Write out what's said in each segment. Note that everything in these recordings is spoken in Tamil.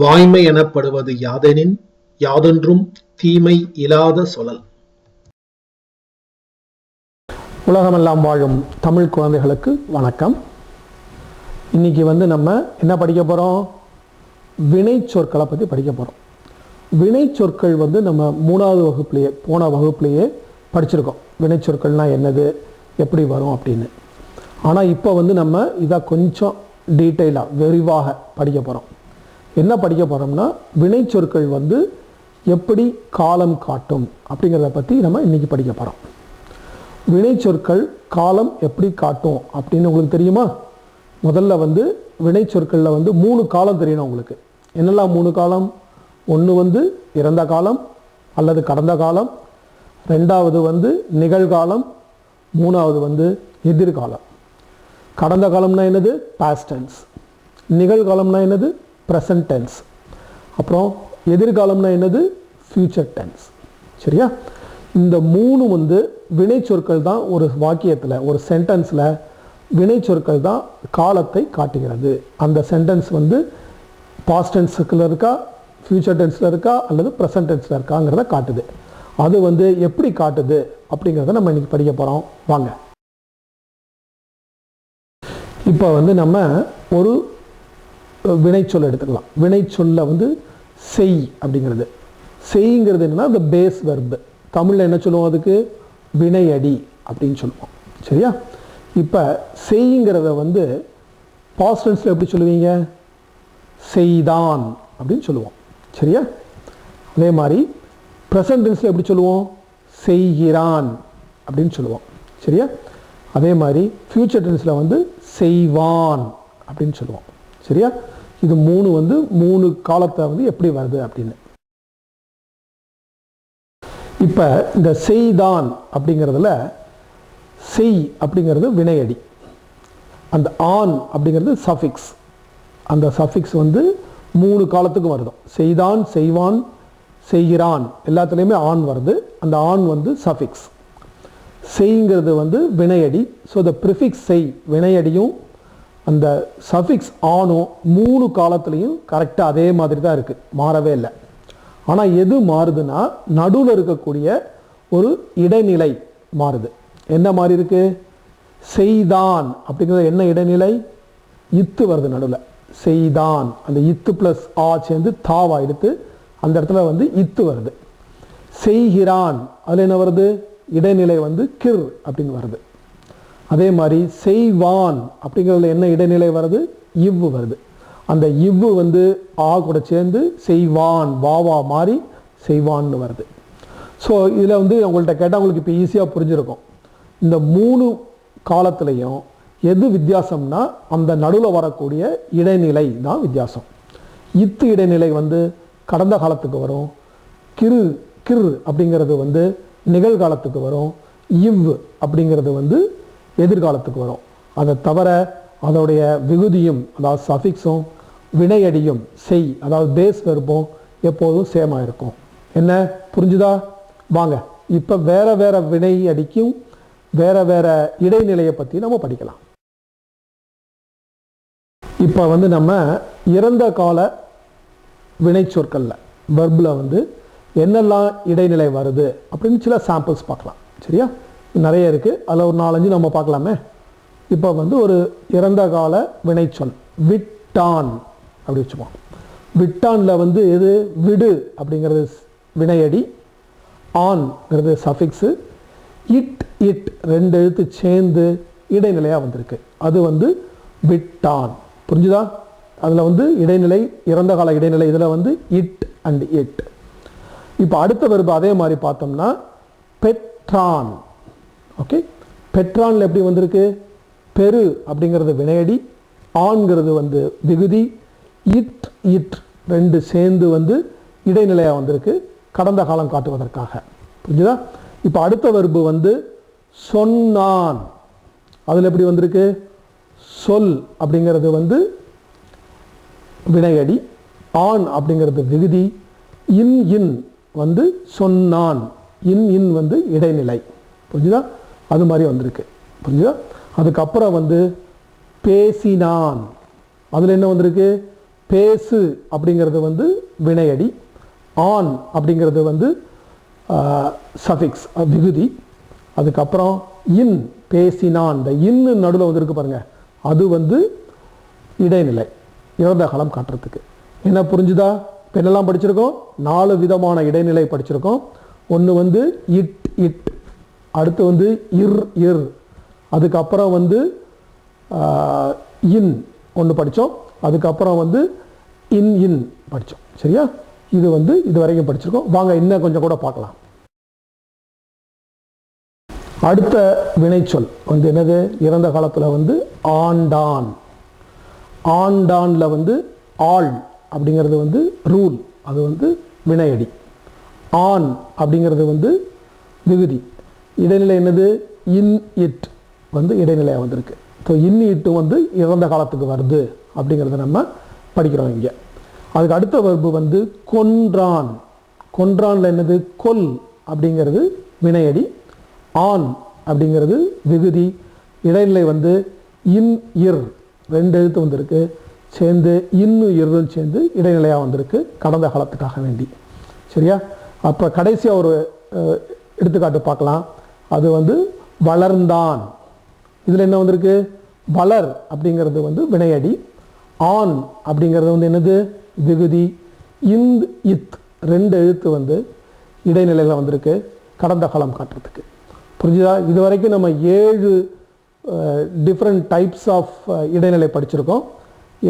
வாய்மை எனப்படுவது யாதெனின் யாதொன்றும் தீமை இல்லாத சொலல் உலகமெல்லாம் வாழும் தமிழ் குழந்தைகளுக்கு வணக்கம். இன்னைக்கு வந்து நம்ம என்ன படிக்க போகிறோம் வினை சொற்களை பற்றி படிக்க போகிறோம் வினை சொற்கள் வந்து நம்ம மூணாவது வகுப்புலேயே போன வகுப்புலேயே படிச்சிருக்கோம். வினை சொற்கள்னால் என்னது? எப்படி வரும் அப்படின்னு. ஆனால் இப்போ வந்து நம்ம இதை கொஞ்சம் டீட்டெயிலாக விரிவாக படிக்க போகிறோம் என்ன படிக்க போகிறோம்னா வினை சொற்கள் வந்து எப்படி காலம் காட்டும் அப்படிங்கிறத பற்றி நம்ம இன்னைக்கு படிக்க போகிறோம் வினை சொற்கள் காலம் எப்படி காட்டும் அப்படின்னு உங்களுக்கு தெரியுமா? முதல்ல வந்து வினை சொற்களில் வந்து மூணு காலம் தெரியணும் உங்களுக்கு. என்னெல்லாம் மூணு காலம்? ஒன்று வந்து இறந்த காலம் அல்லது கடந்த காலம். ரெண்டாவது வந்து நிகழ்காலம். மூணாவது வந்து எதிர்காலம். கடந்த காலம்னா என்னது? பாஸ்டன்ஸ் நிகழ்காலம்னா என்னது? ப்ரெசன்ட் டென்ஸ் அப்புறம் எதிர்காலம்னா என்னது? ஃப்யூச்சர் டென்ஸ் சரியா? இந்த மூணு வந்து வினை சொற்கள் தான் ஒரு வாக்கியத்தில் ஒரு சென்டென்ஸில் வினை சொற்கள் தான் காலத்தை காட்டுகிறது. அந்த சென்டென்ஸ் வந்து பாஸ்ட் டென்ஸுக்குள்ள இருக்கா ஃப்யூச்சர் டென்ஸில் இருக்கா அல்லது ப்ரெசன்ட் டென்ஸில் இருக்காங்கிறத காட்டுது. அது வந்து எப்படி காட்டுது அப்படிங்கிறத நம்ம இன்றைக்கி படிக்க போகிறோம் வாங்க. இப்போ வந்து நம்ம ஒரு வினைச்சொல் எடுத்துக்கலாம். வினைச்சொல்ல வந்து செய் அப்படிங்கிறது. செய்ங்கிறது என்னன்னா இந்த பேஸ் வெர்பு தமிழில் என்ன சொல்லுவோம் அதுக்கு? வினையடி அப்படின்னு சொல்லுவோம். சரியா? இப்போ செய்ங்கிறத வந்து பாஸ்டன்ஸில் எப்படி சொல்லுவீங்க? செய்தான் அப்படின்னு சொல்லுவோம். சரியா? அதே மாதிரி ப்ரெசன்டென்ஸில் எப்படி சொல்லுவோம்? செய்கிறான் அப்படின்னு சொல்லுவோம். சரியா? அதே மாதிரி ஃப்யூச்சர் டென்ஸில் வந்து செய்வான் அப்படின்னு சொல்லுவோம். சரியா? இது மூணு வந்து மூணு காலத்தை வந்து எப்படி வருது அப்படின்னு. இப்போ இந்த செய்தான் அப்படிங்கிறதுல செய் அப்படிங்கிறது வினையடி. அந்த ஆன் அப்படிங்கிறது சஃபிக்ஸ் அந்த சஃபிக்ஸ் வந்து மூணு காலத்துக்கும் வருதும் செய்தான் செய்வான் செய்கிறான். எல்லாத்துலேயுமே ஆண் வருது. அந்த ஆண் வந்து சஃபிக்ஸ் செய்ங்கிறது வந்து வினையடி. ஸோ த ப்ரிஃபிக்ஸ் செய் வினையடியும் அந்த சஃபிக்ஸ் ஆணும் மூணு காலத்துலேயும் கரெக்டாக அதே மாதிரி தான் இருக்குது மாறவே இல்லை. ஆனால் எது மாறுதுன்னா நடுவில் இருக்கக்கூடிய ஒரு இடைநிலை மாறுது. என்ன மாதிரி இருக்குது செய்தான். அப்படிங்கிறது என்ன இடைநிலை? இத்து வருது நடுவில். செய்தான். அந்த இத்து ப்ளஸ் ஆ சேர்ந்து தாவா எடுத்து அந்த இடத்துல வந்து இத்து வருது. செய்கிறான். அதில் என்ன வருது? இடைநிலை வந்து கிர் அப்படின்னு வருது. அதே மாதிரி செய்வான் அப்படிங்கிறதுல என்ன இடைநிலை வருது? இவ்வு வருது. அந்த இவ்வு வந்து ஆ கூட சேர்ந்து செய்வான் வாவா மாறி செய்வான்னு வருது. ஸோ இதில் வந்து உங்கள்கிட்ட கேட்டால் உங்களுக்கு இப்போ ஈஸியாக புரிஞ்சிருக்கும். இந்த மூணு காலத்துலேயும் எது வித்தியாசம்னா அந்த நடுவில் வரக்கூடிய இடைநிலை தான் வித்தியாசம். இத்து இடைநிலை வந்து கடந்த காலத்துக்கு வரும் கிரு கிர் அப்படிங்கிறது வந்து நிகழ்காலத்துக்கு வரும் இவ் அப்படிங்கிறது வந்து எதிர்காலத்துக்கு வரும். அதை தவிர அதோடைய விகுதியும் அதாவது சஃபிக்ஸும் வினையடியும் செய் அதாவது பேஸ் வெறுப்பும் எப்போதும் சேமாக இருக்கும் என்ன? புரிஞ்சுதா? வாங்க. இப்போ வேற வேற வினை அடிக்கும் வேற வேற இடைநிலையை பற்றி நம்ம படிக்கலாம். இப்போ வந்து நம்ம இறந்த கால வினைச்சொற்களில் வெர்பில் வந்து என்னெல்லாம் இடைநிலை வருது அப்படின்னு சில சாம்பிள்ஸ் பார்க்கலாம். சரியா? நிறைய இருக்குது அதில் ஒரு நாலஞ்சு நம்ம பார்க்கலாமே. இப்போ வந்து ஒரு இறந்த கால வினைச்சொல். விட்டான் அப்படி வச்சுப்போம். விட்டானில் வந்து எது? விடு அப்படிங்கிறது வினையடி. ஆன்ங்கிறது சஃபிக்ஸு இட் இட் ரெண்டு எழுத்து சேர்ந்து இடைநிலையாக வந்திருக்கு. அது வந்து விட்டான். புரிஞ்சுதா? அதில் வந்து இடைநிலை இறந்த கால இடைநிலை இதில் வந்து இட் அண்ட் இட் இப்போ அடுத்த வெறுப்பு அதே மாதிரி பார்த்தோம்னா பெட்ரான் ஓகே பெட்ரானில் எப்படி வந்திருக்கு? பெரு அப்படிங்கிறது வினையடி ஆண்கிறது வந்து விகுதி இட் இட் ரெண்டு சேர்ந்து வந்து இடைநிலையாக வந்திருக்கு. கடந்த காலம் காட்டுவதற்காக. புரிஞ்சுதா? இப்போ அடுத்த வெறுப்பு வந்து சொன்னான். அதில் எப்படி வந்திருக்கு? சொல் அப்படிங்கிறது வந்து வினையடி ஆண் அப்படிங்கிறது விகுதி இன் இன் வந்து சொன்னான். இன் இன் வந்து இடைநிலை. புரிஞ்சுதா? அது மாதிரி வந்திருக்கு. புரிஞ்சுதா? அதுக்கப்புறம் வந்து பேசினான். அதில் என்ன வந்திருக்கு? பேசு அப்படிங்கிறது வந்து வினையடி ஆன் அப்படிங்கிறது வந்து சஃபிக்ஸ் விகுதி. அதுக்கப்புறம் இன் பேசினான். இந்த இன்னு நடுவில் வந்துருக்கு பாருங்க. அது வந்து இடைநிலை. இறந்த காலம் காட்டுறதுக்கு. என்ன புரிஞ்சுதா? இப்போ என்னெல்லாம் படிச்சிருக்கோம்? நாலு விதமான இடைநிலை படிச்சிருக்கோம். ஒன்று வந்து இட் இட் அடுத்து வந்து இர் இர். அதுக்கப்புறம் வந்து இன் ஒன்று படித்தோம் அதுக்கப்புறம் வந்து இன் இன் படித்தோம் சரியா? இது வந்து இது வரைக்கும் படிச்சிருக்கோம். வாங்க இன்னும் கொஞ்சம் கூட பார்க்கலாம். அடுத்த வினைச்சொல் வந்து என்னது? இறந்த காலத்தில் வந்து ஆண்டான். ஆண்டானில் வந்து ஆள் அப்படிங்கிறது வந்து ரூல். அது வந்து வினையடி. ஆன் அப்படிங்கிறது வந்து விகுதி. இடைநிலை என்னது? இன் இட் வந்து இடைநிலையாக வந்திருக்கு. ஸோ இன் இட்டு வந்து இறந்த காலத்துக்கு வருது அப்படிங்கிறத நம்ம படிக்கிறோம் இங்கே. அதுக்கு அடுத்த வர்பு வந்து கொன்றான். கொன்றானில் என்னது? கொல் அப்படிங்கிறது வினையடி. ஆன் அப்படிங்கிறது விகுதி. இடைநிலை வந்து இன் இர். ரெண்டு எழுத்து வந்திருக்கு. சேர்ந்து இன்னு இர்னு சேர்ந்து இடைநிலையாக வந்திருக்கு கடந்த காலத்துக்காக வேண்டி. சரியா? அப்போ கடைசியாக ஒரு எடுத்துக்காட்டு பார்க்கலாம். அது வந்து வளர்ந்தான். இதில் என்ன வந்திருக்கு? வளர் அப்படிங்கிறது வந்து வினையடி ஆன் அப்படிங்கிறது வந்து என்னது? விகுதி இந்த் இத் ரெண்டு எழுத்து வந்து இடைநிலையில் வந்திருக்கு. கடந்த காலம் காட்டுறதுக்கு. புரிஞ்சுதா? இது வரைக்கும் நம்ம ஏழு டிஃப்ரெண்ட் டைப்ஸ் ஆஃப் இடைநிலை படிச்சிருக்கோம்.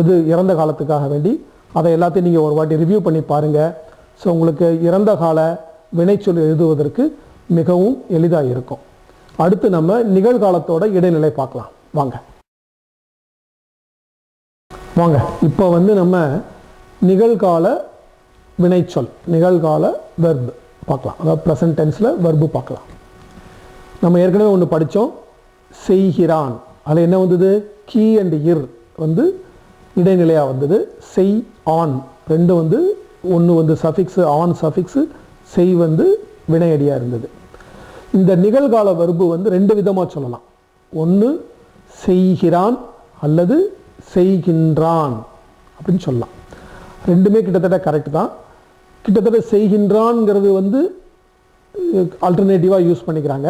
எது இறந்த காலத்துக்காக வேண்டி அதை எல்லாத்தையும் நீங்கள் ஒரு வாட்டி ரிவ்யூ பண்ணி பாருங்கள் ஸோ உங்களுக்கு இறந்த கால வினைச்சொல் எழுதுவதற்கு மிகவும் எளிதாக இருக்கும். அடுத்து நம்ம நிகழ்காலத்தோட இடைநிலை பார்க்கலாம். வாங்க. வாங்க. இப்போ வந்து நம்ம நிகழ்கால வினைச்சொல் நிகழ்கால வெர்பு பார்க்கலாம். அதாவது ப்ரெசன்ட் டென்ஸில் வெர்பு பார்க்கலாம். நம்ம ஏற்கனவே ஒன்று படித்தோம் செய்கிறான். அதில் என்ன வந்தது? கீ அண்ட் இர் வந்து இடைநிலையாக வந்தது. செய் ஆன். ரெண்டு வந்து ஒன்று வந்து சஃபிக்ஸு ஆன் சஃபிக்ஸு செய் வந்து வினையடியாக இருந்தது. இந்த நிகழ்கால வெர்பு வந்து ரெண்டு விதமாக சொல்லலாம். ஒன்று செய்கிறான் அல்லது செய்கின்றான் அப்படின்னு சொல்லலாம். ரெண்டுமே கிட்டத்தட்ட கரெக்ட் தான். கிட்டத்தட்ட செய்கின்றான்ங்கிறது வந்து ஆல்டர்னேட்டிவாக யூஸ் பண்ணிக்கிறாங்க.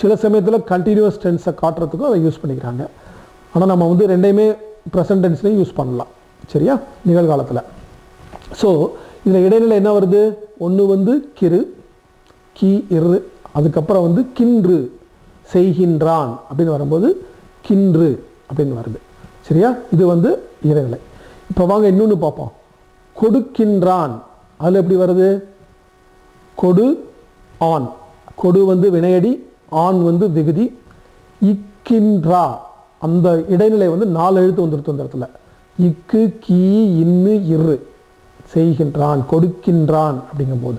சில சமயத்தில் கண்டினியூஸ் டென்ஸை காட்டுறதுக்கும் அதை யூஸ் பண்ணிக்கிறாங்க. ஆனால் நம்ம வந்து ரெண்டையுமே ப்ரெசன்ட் டென்ஸ்லையும் யூஸ் பண்ணலாம். சரியா? நிகழ்காலத்தில். ஸோ இதில் இடைநிலை என்ன வருது? ஒன்று வந்து கிரு கி இரு. அதுக்கப்புறம் வந்து கின்று செய்கின்றான் அப்படின்னு வரும்போது கின்று அப்படின்னு வருது. சரியா? இது வந்து இடைநிலை இப்போ வாங்க இன்னொன்று பார்ப்போம். கொடுக்கின்றான். அதில் எப்படி வருது? கொடு ஆண். கொடு வந்து வினையடி ஆண் வந்து விகுதி. இக்கின்றா. அந்த இடைநிலை வந்து நாலு எழுத்து வந்துருத்து அந்த இடத்துல. இக்கு கீ இன்னு இரு. செய்கின்றான் கொடுக்கின்றான் அப்படிங்கும்போது.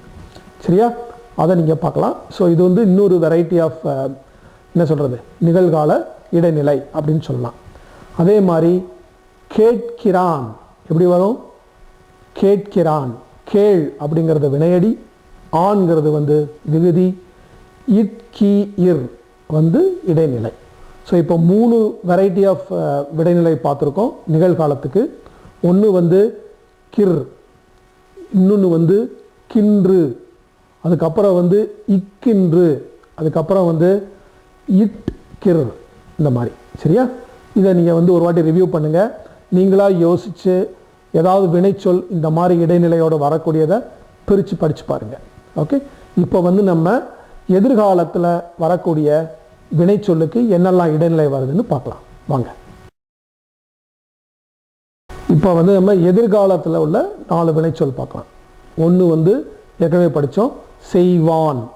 சரியா? அதை நீங்கள் பார்க்கலாம். ஸோ இது வந்து இன்னொரு வெரைட்டி ஆஃப் என்ன சொல்கிறது நிகழ்கால இடைநிலை அப்படின்னு சொல்லலாம். அதே மாதிரி கேட்கிறான். எப்படி வரும்? கேட்கிறான். கேள் அப்படிங்கிறது வினையடி ஆண்கிறது வந்து விகுதி இட் கி இர் வந்து இடைநிலை. ஸோ இப்போ மூணு வெரைட்டி ஆஃப் விடைநிலை பார்த்துருக்கோம் நிகழ்காலத்துக்கு. ஒன்று வந்து கிர் இன்னொன்று வந்து கின்று. அதுக்கப்புறம் வந்து இக்கின்று அதுக்கப்புறம் வந்து இட் கிர் இந்த மாதிரி. சரியா? இதை நீங்கள் வந்து ஒரு வாட்டி ரிவ்யூ பண்ணுங்கள் நீங்களாக யோசித்து ஏதாவது வினைச்சொல் இந்த மாதிரி இடைநிலையோடு வரக்கூடியதை பிரித்து படித்து பாருங்கள் ஓகே இப்போ வந்து நம்ம எதிர்காலத்தில் வரக்கூடிய வினைச்சொல்லுக்கு என்னெல்லாம் இடைநிலை வருதுன்னு பார்க்கலாம். வாங்க. இப்போ வந்து நம்ம எதிர்காலத்தில் உள்ள நாலு வினைச்சொல் பார்க்கலாம். ஒன்று வந்து ஏற்கனவே படித்தோம். செய்வான்.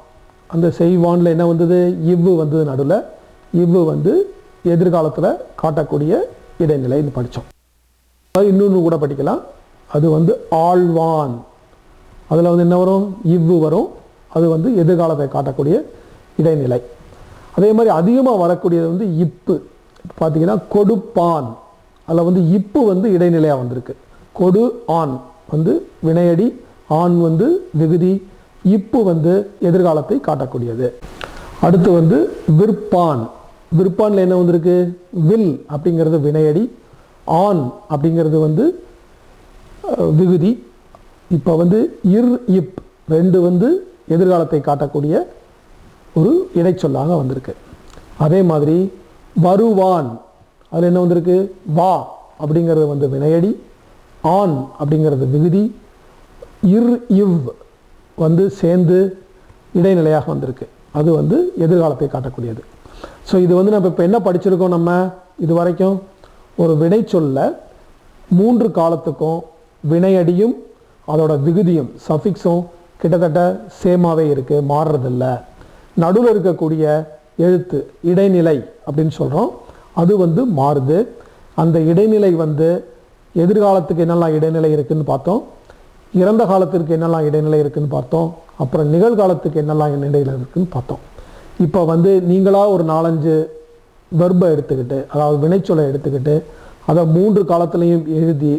அந்த செய்வானில் என்ன வந்தது? இவ்வு வந்தது நடுவில். இவ்வு வந்து எதிர்காலத்தில் காட்டக்கூடிய இடைநிலைன்னு படித்தோம். இன்னொன்று கூட படிக்கலாம். அது வந்து ஆழ்வான். அதில் வந்து என்ன வரும்? இவ்வு வரும். அது வந்து எதிர்காலத்தை காட்டக்கூடிய இடைநிலை. அதே மாதிரி அதிகமாக வரக்கூடியது வந்து இப்பு. பார்த்தீங்கன்னா கொடுப்பான். அதில் வந்து இப்பு வந்து இடைநிலையாக வந்திருக்கு. கொடு ஆண் வந்து வினையடி ஆண் வந்து விகுதி இப்பு வந்து எதிர்காலத்தை காட்டக்கூடியது. அடுத்து வந்து விற்பான். விற்பானில் என்ன வந்திருக்கு? வில் அப்படிங்கிறது வினையடி ஆன் அப்படிங்கிறது வந்து விகுதி. இப்போ வந்து இர் இப் ரெண்டு வந்து எதிர்காலத்தை காட்டக்கூடிய ஒரு இடைச்சொல்லாக வந்திருக்கு. அதே மாதிரி வருவான். அதில் என்ன வந்திருக்கு? வா அப்படிங்கிறது வந்து வினையடி ஆன் அப்படிங்கிறது விகுதி இர் இவ் வந்து சேர்ந்து இடைநிலையாக வந்திருக்கு. அது வந்து எதிர்காலத்தை காட்டக்கூடியது. ஸோ இது வந்து நம்ம இப்போ என்ன படிச்சிருக்கோம் நம்ம? இது வரைக்கும் ஒரு வினை சொல்ல மூன்று காலத்துக்கும் வினையடியும் அதோட விகுதியும் சஃபிக்ஸும் கிட்டத்தட்ட சேமாகவே இருக்குது மாறுறதில்ல. நடுவில் இருக்கக்கூடிய எழுத்து இடைநிலை அப்படின்னு சொல்கிறோம் அது வந்து மாறுது. அந்த இடைநிலை வந்து எதிர்காலத்துக்கு என்னெல்லாம் இடைநிலை இருக்குதுன்னு பார்த்தோம். இறந்த காலத்திற்கு என்னெல்லாம் இடைநிலை இருக்குதுன்னு பார்த்தோம். அப்புறம் நிகழ்காலத்துக்கு என்னெல்லாம் இடைநிலை இருக்குதுன்னு பார்த்தோம். இப்போ வந்து நீங்களாக ஒரு நாலஞ்சு வெர்பை எடுத்துக்கிட்டு அதாவது வினைச்சொலை எடுத்துக்கிட்டு அதை மூன்று காலத்துலேயும் எழுதி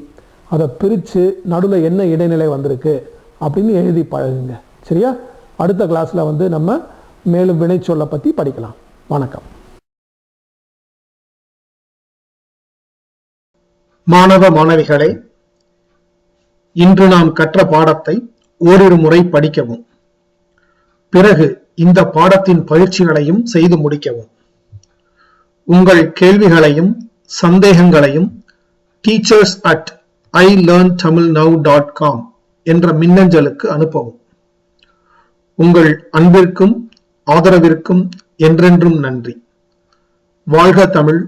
அதை பிரித்து நடுவில் என்ன இடைநிலை வந்திருக்கு அப்படின்னு எழுதி பழகுங்க. சரியா? அடுத்த கிளாஸில் வந்து நம்ம மேலும் வினைச்சொல்லை பற்றி படிக்கலாம். வணக்கம். மாணவ மாணவிகளை இன்று நாம் கற்ற பாடத்தை ஓரிரு முறை படிக்கவும். பிறகு இந்த பாடத்தின் பயிற்சிகளையும் செய்து முடிக்கவும். உங்கள் கேள்விகளையும் சந்தேகங்களையும் teachers at I learn Tamil now dot com என்ற மின்னஞ்சலுக்கு அனுப்பவும். உங்கள் அன்பிற்கும் ஆதரவிற்கும் என்றென்றும் நன்றி. வாழ்க தமிழ்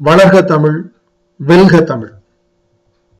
வளர்க தமிழ் வெல்க தமிழ்.